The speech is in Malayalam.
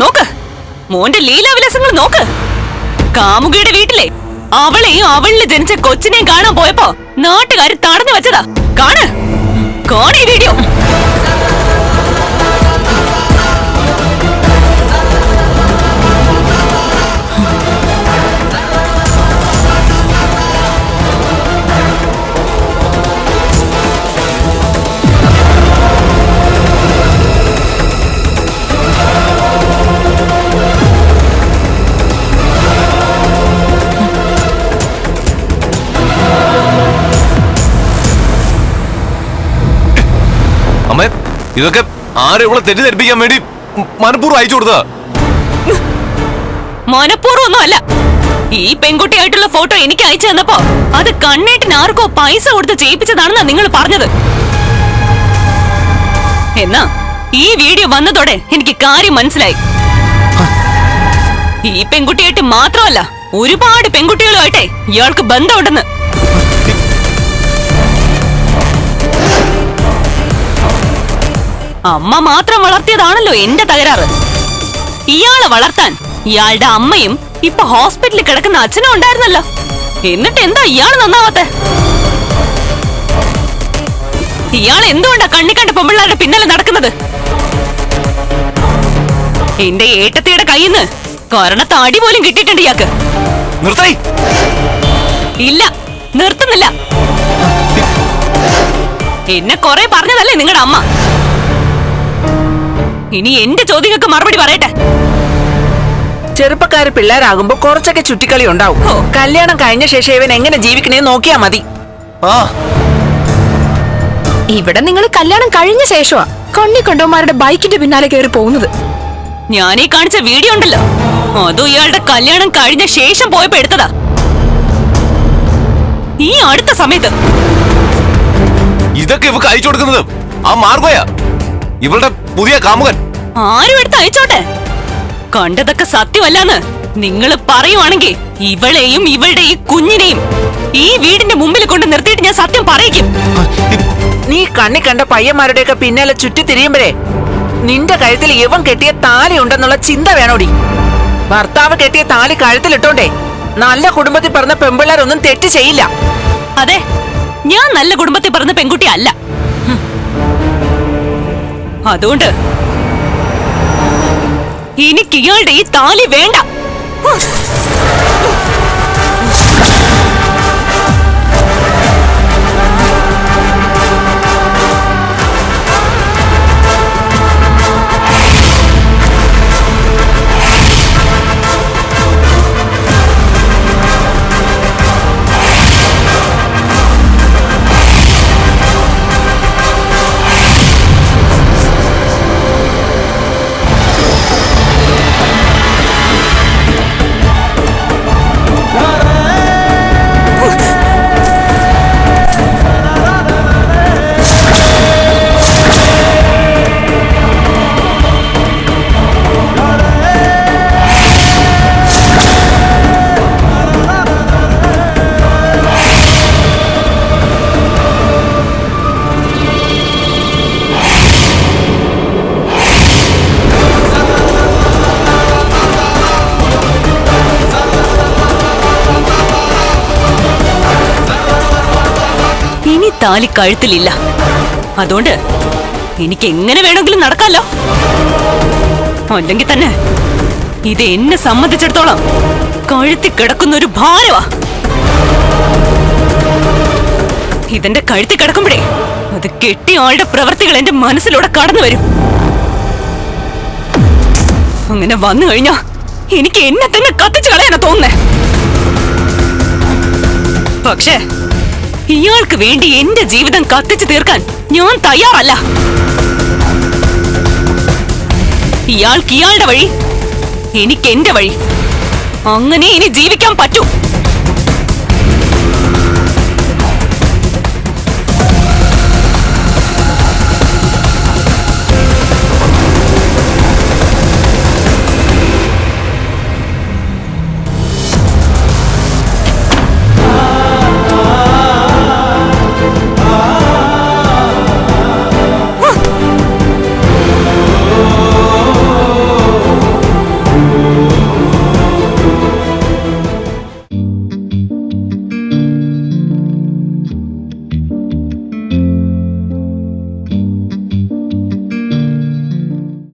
നോക്ക്. മോന്റെ ലീലാവിലാസങ്ങൾ നോക്ക്. കാമുകിയുടെ വീട്ടിലെ അവളെയും അവളിൽ ജനിച്ച കൊച്ചിനെയും കാണാൻ പോയപ്പോ നാട്ടുകാർ തടഞ്ഞു വെച്ചതാ. കാണ് കാണേ വീഡിയോ. അമ്മേ ഇതൊക്കെ ആരും ഇവിടെ തെറ്റിദ്ധരിപ്പിക്കാൻ വേണ്ടി മനഃപൂർവം അയച്ചു കൊടുത്തതാ? മനഃപൂർവമൊന്നുമല്ല. ഈ പെൺകുട്ടിയായിട്ടുള്ള ഫോട്ടോ എനിക്ക് അയച്ചു തന്നപ്പോ അത് കണ്ണേട്ടിന് ആർക്കോ പൈസ കൊടുത്ത് ചെയ്യിപ്പിച്ചതാണെന്നാ നിങ്ങൾ പറഞ്ഞത്. എന്നാ ഈ വീഡിയോ വന്നതോടെ എനിക്ക് കാര്യം മനസ്സിലായി. ഈ പെൺകുട്ടിയായിട്ട് മാത്രമല്ല ഒരുപാട് പെൺകുട്ടികളുമായിട്ടെ ഇയാൾക്ക് ബന്ധമുണ്ടെന്ന്. അമ്മ മാത്രം വളർത്തിയതാണല്ലോ എന്റെ തകരാറ്. ഇയാളെ വളർത്താൻ ഇയാളുടെ അമ്മയും ഇപ്പൊ ഹോസ്പിറ്റലിൽ കിടക്കുന്ന അച്ഛനും ഉണ്ടായിരുന്നല്ലോ. എന്നിട്ട് എന്താ ഇയാൾ നന്നാവാത്തെ? ഇയാൾ എന്തുകൊണ്ടാ കണ്ണി കണ്ട പെമ്പിള്ളാരുടെ പിന്നാലെ നടക്കുന്നത്? എന്റെ ഏട്ടത്തിയുടെ കയ്യിന്ന് കൊരണ താടി പോലും കിട്ടിയിട്ടുണ്ട് ഇയാൾക്ക്. നിർത്തി ഇല്ല നിർത്തുന്നില്ല. എന്നെ കൊറേ പറഞ്ഞതല്ലേ നിങ്ങളുടെ അമ്മ? ഇനി എന്റെ ചോദ്യങ്ങൾക്ക് മറുപടി പറയട്ടെ? ചെറുപ്പക്കാര് പിള്ളേരാകുമ്പോ കുറച്ചൊക്കെ ചുറ്റിക്കളി ഉണ്ടാവും. കല്യാണം കഴിഞ്ഞ ശേഷം ഇവൻ എങ്ങനെ ജീവിക്കണേ നോക്കിയാ മതി. ആ. ഇവിടെ നിങ്ങൾ കല്യാണം കഴിഞ്ഞ ശേഷമാ കണ്ണി കണ്ടോമാരുടെ ബൈക്കിന്റെ പിന്നാലെ കയറി പോകുന്നത്. ഞാൻ ഈ കാണിച്ച വീഡിയോ ഉണ്ടല്ലോ. അതും ഇയാളുടെ കല്യാണം കഴിഞ്ഞ ശേഷം പോയപ്പോ എടുത്തതാ. ഈ അടുത്ത സമയത്ത് ഇതൊക്കെ ഇവ അയച്ചു കൊടുക്കുന്നത്? ആ മാർഗോയാ? ഇവളുടെ പുതിയ കാമുകൻ. ആരും എടുത്ത് അയച്ചോട്ടെ? കണ്ടതൊക്കെ സത്യമല്ലാന്ന് നിങ്ങൾ പറയുവാണെങ്കിൽ ഇവളെയും ഇവളുടെ ഈ കുഞ്ഞിനെയും ഈ വീടിന്റെ മുമ്പിൽ കൊണ്ട് നിർത്തിയിട്ട് ഞാൻ സത്യം പറയിക്കും. നീ കണ്ണി കണ്ട പയ്യന്മാരുടെയൊക്കെ പിന്നാലെ ചുറ്റി തിരിയുമ്പോഴേ നിന്റെ കഴുത്തിൽ ഇവൻ കെട്ടിയ താലി ഉണ്ടെന്നുള്ള ചിന്ത വേണോടി. ഭർത്താവ് കെട്ടിയ താലി കഴുത്തിലിട്ടോണ്ടേ നല്ല കുടുംബത്തിൽ പറഞ്ഞ പെമ്പിള്ളേരൊന്നും തെറ്റ് ചെയ്യില്ല. അതെ ഞാൻ നല്ല കുടുംബത്തിൽ പറഞ്ഞ പെൺകുട്ടി അല്ല. അതുകൊണ്ട് എനിക്ക് ഇയാളുടെ ഈ താലി വേണ്ട. താലി കഴുത്തിലില്ല. അതുകൊണ്ട് എനിക്ക് എങ്ങനെ വേണമെങ്കിലും നടക്കാലോ? അല്ലെങ്കിൽ തന്നെ ഇത് എന്നെ സംബന്ധിച്ചിടത്തോളം കഴുത്തി കിടക്കുന്ന ഒരു ഭാരമാ ഇതെന്റെ കഴുത്തി കിടക്കുമ്പോഴേ അത് കെട്ടിയ ആളുടെ പ്രവൃത്തികൾ എന്റെ മനസ്സിലൂടെ കടന്നു വരും. അങ്ങനെ വന്നു കഴിഞ്ഞാ എനിക്ക് എന്നെ തന്നെ കത്തിച്ചു കളയാനാ തോന്നുന്നേ. പക്ഷേ ഇയാൾക്ക് വേണ്ടി എന്റെ ജീവിതം കത്തിച്ചു തീർക്കാൻ ഞാൻ തയ്യാറല്ല. ഇയാൾക്ക് ഇയാളുടെ വഴി എനിക്ക് എന്റെ വഴി. അങ്ങനെ ഇനി ജീവിക്കാൻ പറ്റൂ.